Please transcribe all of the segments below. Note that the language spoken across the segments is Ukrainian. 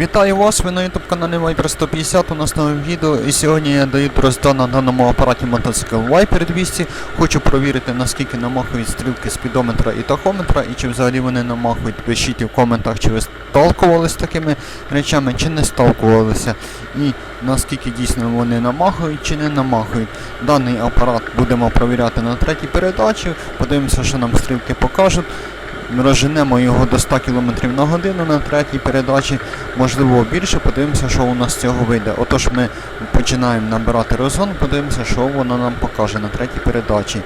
Вітаю вас, ви на YouTube каналі Viper 150, у нас нове відео і сьогодні я даю дрозда на даному апараті мотоцикл Viper 200. Хочу провірити наскільки намахують стрілки спідометра і тахометра і чи взагалі вони намахують. Пишіть у коментах, чи ви сталкувалися з такими речами, чи не сталкувалися. І наскільки дійсно вони намахують чи не намахують. Даний апарат будемо провіряти на третій передачі, подивимося, що нам стрілки покажуть. Розженемо його до 100 км на годину на третій передачі, можливо більше, подивимося, що у нас з цього вийде. Отож ми починаємо набирати розгон, подивимося, що воно нам покаже на третій передачі.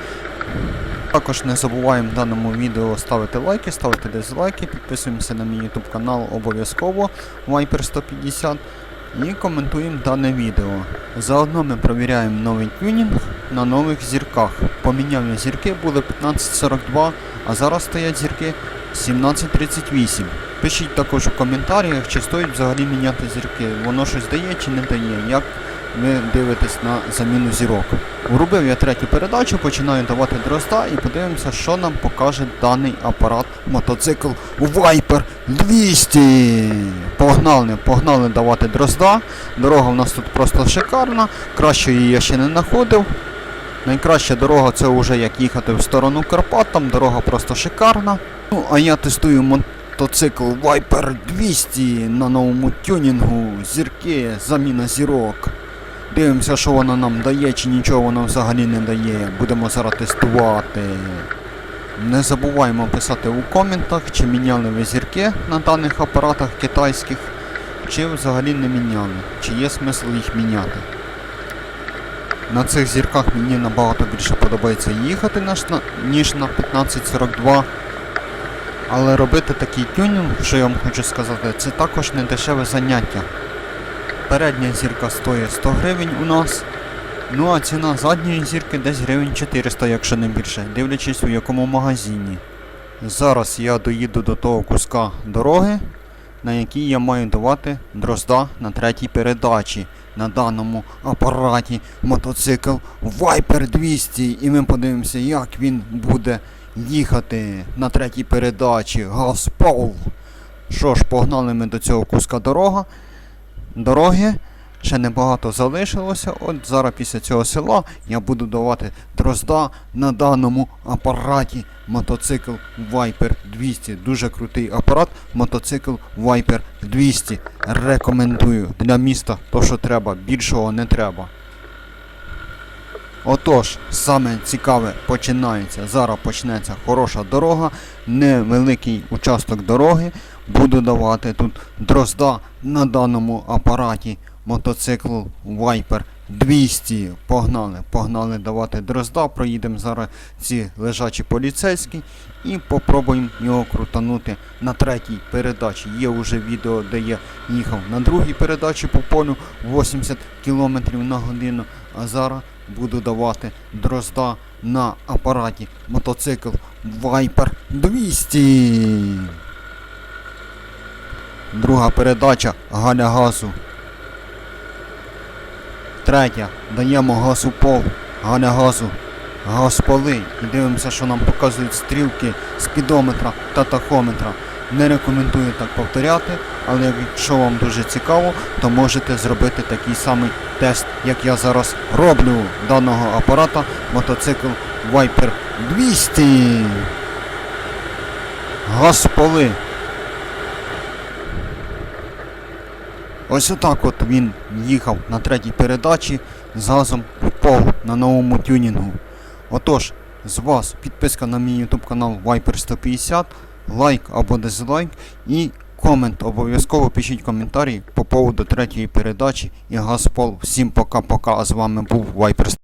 Також не забуваємо в даному відео ставити лайки, ставити дизлайки, підписуємося на мій YouTube канал обов'язково Viper 150 і коментуємо дане відео. Заодно ми провіряємо новий тюнінг на нових зірках. Поміняв я зірки, були 1542, а зараз стоять зірки 1738. Пишіть також у коментарях, чи стоїть взагалі міняти зірки. Воно щось дає чи не дає. Як ви дивитесь на заміну зірок. Врубив я третю передачу, починаю давати дрозда і подивимося, що нам покаже даний апарат мотоцикл Viper 200. Погнали, погнали давати дрозда. Дорога в нас тут просто шикарна. Кращої я ще не знаходив. Найкраща дорога це вже як їхати в сторону Карпат, там дорога просто шикарна. Ну, а я тестую мотоцикл Viper 200 на новому тюнінгу, зірки, заміна зірок. Дивимося, що воно нам дає, чи нічого воно взагалі не дає. Будемо зараз тестувати. Не забуваємо писати у коментах, чи міняли ви зірки на даних апаратах китайських, чи взагалі не міняли, чи є смисл їх міняти. На цих зірках мені набагато більше подобається їхати ніж на 1542. Але робити такий тюнінг, що я вам хочу сказати, це також не дешеве заняття. Передня зірка стоїть 100 гривень у нас. Ну а ціна задньої зірки десь гривень 400, якщо не більше, дивлячись у якому магазині. Зараз я доїду до того куска дороги, на якій я маю давати дрозда на третій передачі. На даному апараті мотоцикл Viper 200. І ми подивимося, як він буде їхати на третій передачі. Газпол. Що ж, погнали ми до цього куска дорога дороги. Ще небагато залишилося. От зараз після цього села я буду давати дрозда на даному апараті. Мотоцикл Viper 200. Дуже крутий апарат. Мотоцикл Viper 200. Рекомендую для міста то, що треба. Більшого не треба. Отож, саме цікаве починається. Зараз почнеться хороша дорога, невеликий участок дороги. Буду давати тут дрозда на даному апараті мотоцикл Viper 200. Погнали, погнали давати дрозда. Проїдемо зараз ці лежачі поліцейські і попробуємо його крутанути на третій передачі. Є вже відео, де я їхав на другій передачі по полю 80 км на годину, а зараз буду давати дрозда на апараті мотоцикл Viper 200. Друга передача Галя газу. Третя. Даємо газ у пол. Галя газу. Газ. І дивимося, що нам показують стрілки спідометра та тахометра. Не рекомендую так повторяти, але якщо вам дуже цікаво, то можете зробити такий самий тест, як я зараз роблю даного апарата мотоцикл Viper 200. Газ. Ось отак от він їхав на третій передачі з газом в пол на новому тюнінгу. Отож, з вас підписка на мій YouTube канал Viper 150, лайк або дизлайк і комент. Обов'язково пишіть коментарі по поводу третьої передачі і газпол. Всім пока-пока. А з вами був Viper 150.